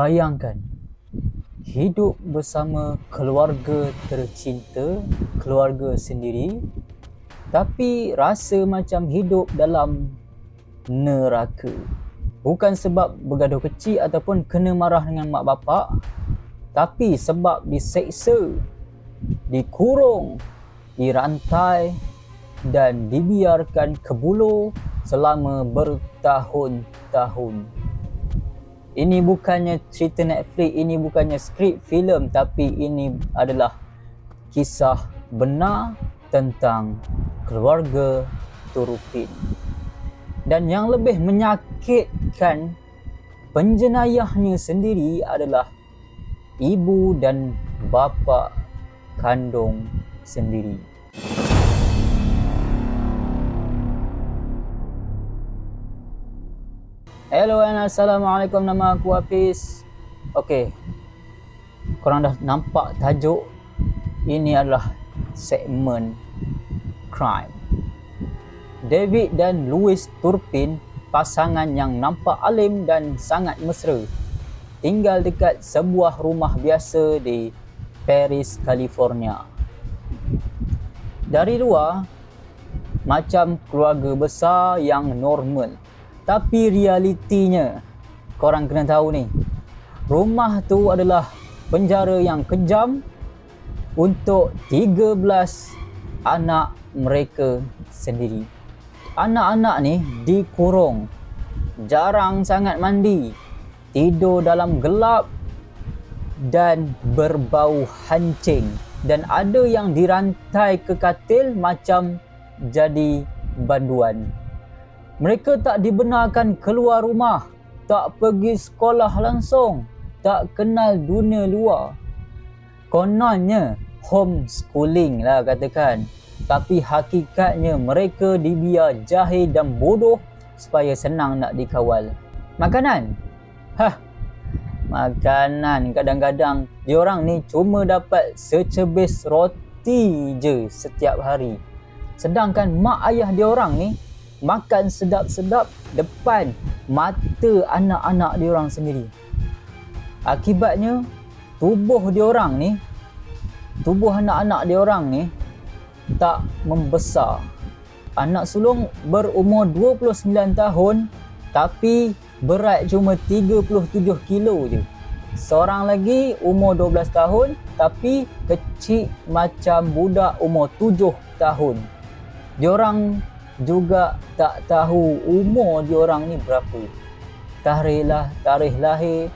Bayangkan hidup bersama keluarga tercinta, keluarga sendiri tapi rasa macam hidup dalam neraka. Bukan sebab bergaduh kecil ataupun kena marah dengan mak bapak tapi sebab diseksa, dikurung, dirantai dan dibiarkan kebuluh selama bertahun-tahun. Ini bukannya cerita Netflix, ini bukannya skrip filem tapi ini adalah kisah benar tentang keluarga Turupin. Dan yang lebih menyakitkan penjenayahnya sendiri adalah ibu dan bapa kandung sendiri. Hello and Assalamualaikum. Nama aku Hafiz. Okay Korang dah nampak tajuk? Ini adalah segmen Crime. David dan Louis Turpin Pasangan yang nampak alim dan sangat mesra Tinggal dekat sebuah rumah biasa di Paris, California. Dari luar Macam keluarga besar yang normal tapi realitinya korang kena tahu ni. Rumah tu adalah penjara yang kejam untuk 13 anak mereka sendiri. Anak-anak ni dikurung. Jarang sangat mandi. Tidur dalam gelap dan berbau hancing. Dan ada yang dirantai ke katil macam jadi banduan. Mereka tak dibenarkan keluar rumah, tak pergi sekolah langsung, tak kenal dunia luar. Kononnya homeschooling lah katakan. Tapi hakikatnya mereka dibiar jahil dan bodoh supaya senang nak dikawal. Makanan? Hah, makanan kadang-kadang diorang ni cuma dapat secebis roti je setiap hari. Sedangkan mak ayah diorang ni makan sedap-sedap depan mata anak-anak diorang sendiri. Akibatnya tubuh diorang ni tubuh anak-anak diorang ni tak membesar. Anak sulung berumur 29 tahun tapi berat cuma 37 kilo je. Seorang lagi umur 12 tahun tapi kecil macam budak umur 7 tahun. Diorang juga tak tahu umur diorang ni berapa. Tarikh lah, tarikh lahir,